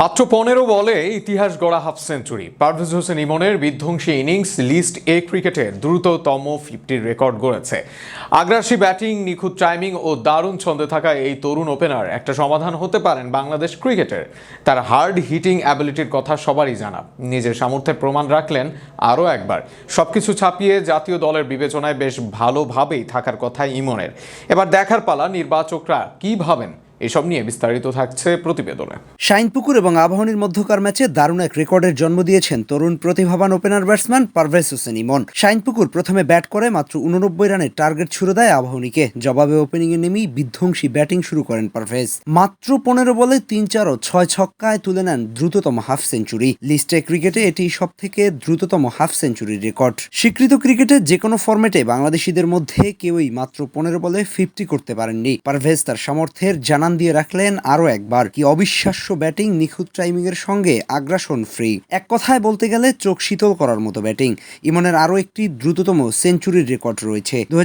মাত্র পনেরো বলে ইতিহাস গড়া হাফ সেঞ্চুরি। পারভেজ হোসেন ইমনের বিধ্বংসী ইনিংস লিস্ট এ ক্রিকেটের দ্রুততম ফিফটির রেকর্ড গড়েছে। আগ্রাসী ব্যাটিং, নিখুঁত টাইমিং ও দারুণ ছন্দে থাকা এই তরুণ ওপেনার একটা সমাধান হতে পারেন বাংলাদেশ ক্রিকেটের। তার হার্ড হিটিং অ্যাবিলিটির কথা সবারই জানা। নিজের সামর্থ্যের প্রমাণ রাখলেন আরও একবার। সবকিছু ছাপিয়ে জাতীয় দলের বিবেচনায় বেশ ভালোভাবেই থাকার কথা ইমনের। এবার দেখার পালা নির্বাচকরা কি ভাবেন? এসব নিয়ে বিস্তারিত থাকছে প্রতিবেদনে। শাইনপুকুর এবং আবাহনীর মধ্যকার ম্যাচে দারুণ এক রেকর্ডের জন্ম দিয়েছেন তরুণ প্রতিভাবান ওপেনার ব্যাটসম্যান পারভেজ হোসেন ইমন। শাইনপুকুর প্রথমে ব্যাট করে মাত্র উননব্বই রানের টার্গেট ছুড়ে দেয় আবাহনীকে। জবাবে ওপেনিংয়ে নেমেই বিধ্বংসী ব্যাটিং শুরু করেন পারভেজ। মাত্র পনেরো বলে তিন চার ও ছয় ছক্কায় তুলে নেন দ্রুততম হাফ সেঞ্চুরি। লিস্টে ক্রিকেটে এটি সব থেকে দ্রুততম হাফ সেঞ্চুরির রেকর্ড। স্বীকৃত ক্রিকেটে যে কোনো ফরম্যাটে বাংলাদেশিদের মধ্যে কেউই মাত্র পনেরো বলে ফিফটি করতে পারেননি। পারভেজ তার সামর্থ্যের জানান দিয়ে রাখলেন আরও একবার। কি অবিশ্বাস্য ব্যাটিং, নিখুঁত টাইমিং এর সঙ্গে আগ্রাসন ফ্রি। এক কথায় বলতে গেলে চোখ শীতল করার মতো ব্যাটিং। ইমনের আরও একটি দ্রুততম সেঞ্চুরির রেকর্ড রয়েছে। দু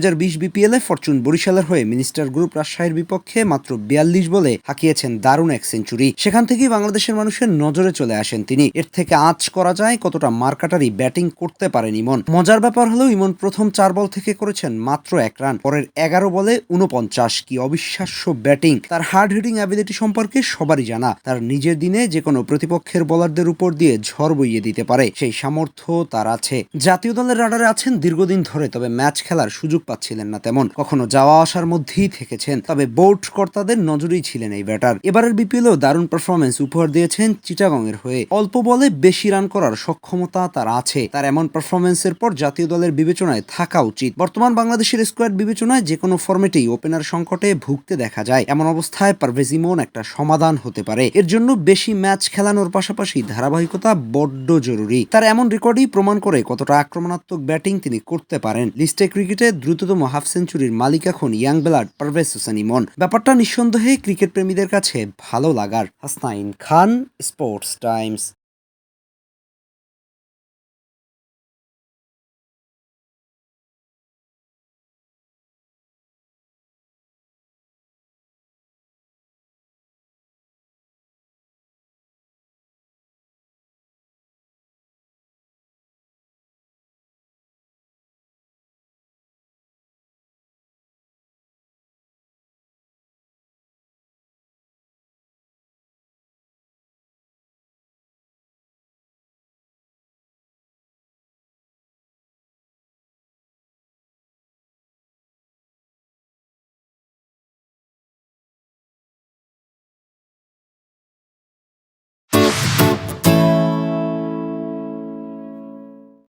বিপিএল এ ফরচুন বরিশালের হয়ে মিনিস্টার গ্রুপ রাজশাহীর বিপক্ষে মাত্র বিয়াল্লিশ বলে হাঁকিয়েছেন দারুণ এক সেঞ্চুরি। সেখান থেকেই বাংলাদেশের মানুষের নজরে চলে আসেন তিনি। এর থেকে আঁচ করা যায় কতটা মার্কাটারি ব্যাটিং করতে পারেন ইমন। মজার ব্যাপার হলো ইমন প্রথম চার বল থেকে করেছেন মাত্র এক রান, পরের এগারো বলে উনপঞ্চাশ কি অবিশ্বাস্য ব্যাটিং। তার হার্ড হিটিং অ্যাবিলিটি সম্পর্কে সবারই জানা। তার নিজের দিনে যে কোনো প্রতিপক্ষের বলারদের উপর দিয়ে ঝড় বইয়ে দিতে পারে, সেই সামর্থ্য তার আছে। জাতীয় দলের রাডারে আছেন দীর্ঘদিন ধরে, তবে ম্যাচ খেলার সুযোগ পাচ্ছিলেন না তেমন। কখনো যাওয়া আসার মধ্যেই থেকেছেন, তবে বোর্ড কর্তাদের নজরেই ছিলেন এই ব্যাটার। এবারের বিপিএলেও দারুণ পারফরমেন্স উপহার দিয়েছেন চিটাগং এর হয়ে। অল্প বলে বেশি রান করার সক্ষমতা তার আছে। তার এমন পারফরমেন্সের পর জাতীয় দলের বিবেচনায় থাকা উচিত। বর্তমান বাংলাদেশের স্কোয়াড বিবেচনায় যে কোনো ফর্মেটেই ওপেনার সংকটে ভুগতে দেখা যায়। এমন অবস্থায় পারভেজ ইমন একটা সমাধান হতে পারে। এর জন্য বেশি ম্যাচ খেলানোর পাশাপাশি ধারাবাহিকতা বড্ড জরুরি। তার এমন রেকর্ডই প্রমাণ করে কতটা আক্রমণাত্মক ব্যাটিং তিনি করতে পারেন। লিস্টে ক্রিকেটে দ্রুততম হাফ সেঞ্চুরির মালিক এখন ইয়াং বেলার পারভেজ হোসেন ইমন। ব্যাপারটা নিঃসন্দেহে ক্রিকেট প্রেমীদের কাছে ভালো লাগার। Hasnain Khan, Sports Times.